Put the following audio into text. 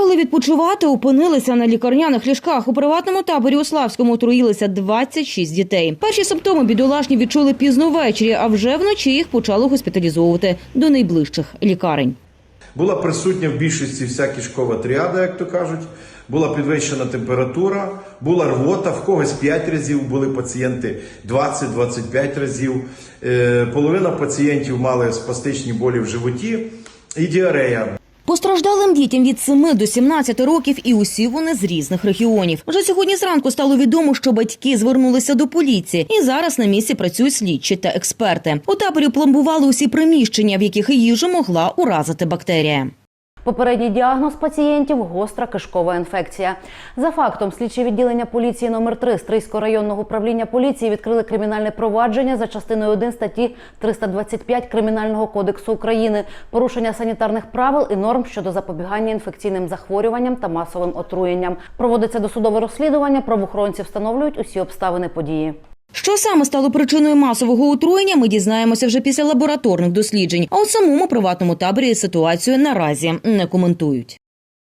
Приїхали відпочивати, опинилися на лікарняних ліжках. У приватному таборі у Славському отруїлися 26 дітей. Перші симптоми бідолашні відчули пізно ввечері, а вже вночі їх почали госпіталізовувати до найближчих лікарень. Була присутня в більшості вся кишкова тріада, як то кажуть. Була підвищена температура, була рвота, в когось 5 разів, були пацієнти 20-25 разів. Е, Половина пацієнтів мали спастичні болі в животі і діарея. Постраждалим дітям від 7 до 17 років і усі вони з різних регіонів. Вже сьогодні зранку стало відомо, що батьки звернулися до поліції, і зараз на місці працюють слідчі та експерти. У таборі пломбували усі приміщення, в яких їжу могла уразити бактерія. Попередній діагноз пацієнтів гостра кишкова інфекція. За фактом, слідчі відділення поліції номер 3 Стрийського районного управління поліції відкрили кримінальне провадження за частиною 1 статті 325 Кримінального кодексу України, порушення санітарних правил і норм щодо запобігання інфекційним захворюванням та масовим отруєнням. Проводиться досудове розслідування. Правоохоронці встановлюють усі обставини події. Що саме стало причиною масового отруєння, ми дізнаємося вже після лабораторних досліджень. А у самому приватному таборі ситуацію наразі не коментують.